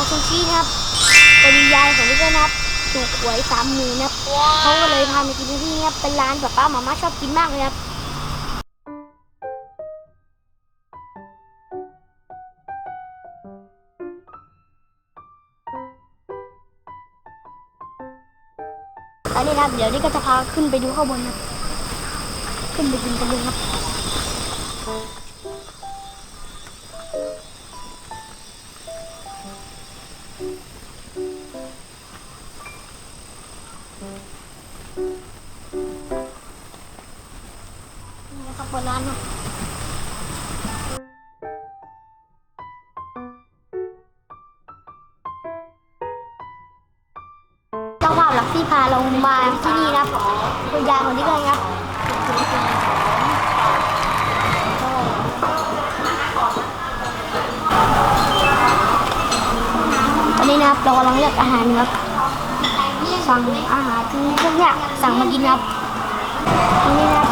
องซูชินะครับพอดียายของพี่ก็นะครับถูกหวยสามหมื่นนะครับเขาก็เลยพามากินที่นี่ครับเป็นร้านแบบป้าหมาม่าชอบกินมากเลยครับตอนนี้ครับ เดี๋ยวนี่ก็จะพาขึ้นไปดูข้างบนนะขึ้นไปกินกันเลยครับานนะเจ้าภาพหลักที่พาเรามาที่นี่นะคุณยายคนนี้เลยครับตอนนี้นะครับเรากำลังเลือกอาหารครับสั่งอาหารที่พวกเนี้ยสั่งมากินครับ นี่นะครับ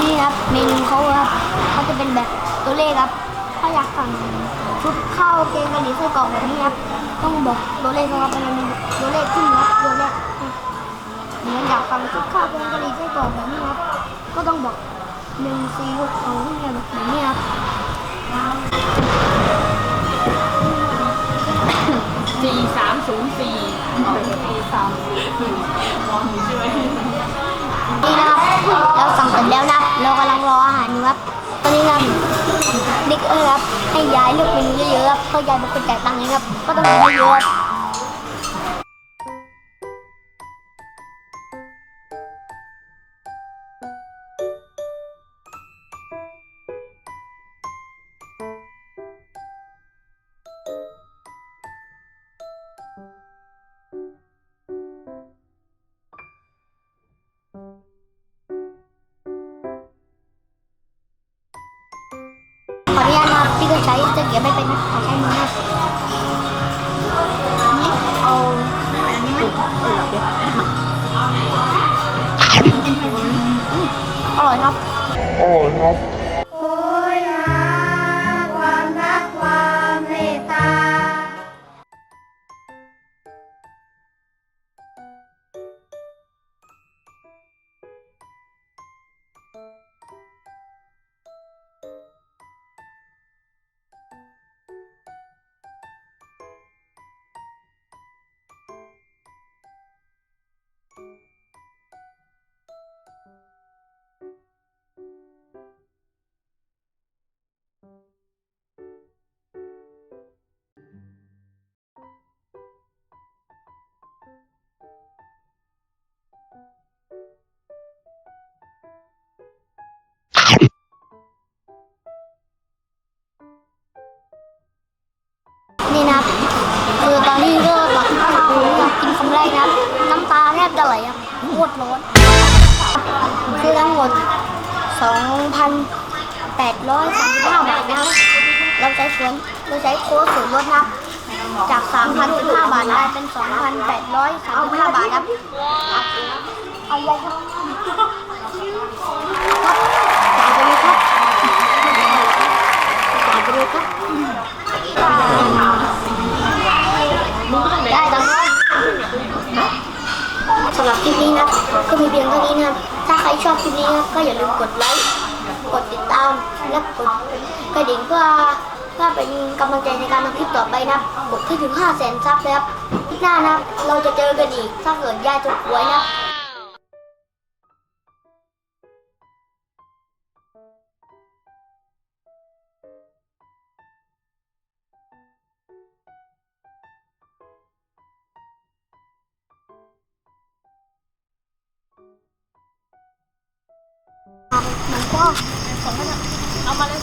นี่นะครับเมนูเขาครับเขาจะเป็นแบบตัวเลขครับ ถ้าอยากสั่งชุดข้าวแกงกะหรี่ไส้กรอกแบบนี้ครับ ต้องบอกตัวเลขนะครับเป็นตัวเลขขึ้นครับตัวเลขเหมือนอยากสั่งชุดข้าวแกงกะหรี่ไส้กรอกแบบนี้ครับ ก็ต้องบอกหนึ่งสี่หกสองเนี่ยแบบนี้ครับสี่สามศูนย์สี่สี่สามมองอยู่ใช่ไหม นี่นะครับเราสั่งเสร็จแล้วนะเรากำลังรออาหารอยู่ครับ ตอนนี้นะครับเด็กเอ้ยครับให้ย้ายเลือกเมนูเยอะๆครับเพราะยายเป็นคนจ่ายตังค์เองครับก็ต้องกินเยอะๆ นะครับพี่ก็ใช้ตะเกียบไม่เป็นนะขอใช้มือนะนี่เอาอันนี้ไม่เออเดี๋ยวอร่อยครับโอ้ครับโอ้ยหาความรัก โอ้ยกินคำแรกนะ น้ำตาแทบจะไหลครับโคตรร้อนคือทั้งหมด 2,835 บาทนะครับ เราใช้ส่วนเราใช้โค้ดส่วนลดนะครับ จาก 3,015 บาทกลายเป็น 2,835 บาทครับ เอาไว้ครับำหรับคลิปนี้นะก็มีเพียงเท่านี้นะครับถ้าใครชอบคลิปนี้นะก็อย่าลืมกดไลค์กดติดตามและกดกระดิ่งเพื่อเพื่อเป็นกำลังใจในการทำคลิปต่อไปนะครับกดที่ถึง5แสนซับเลยครับคลิปหน้านะเราจะเจอกันอีกถ้าเกิดยายถูกหวยนะ ครับมันเอามาเลย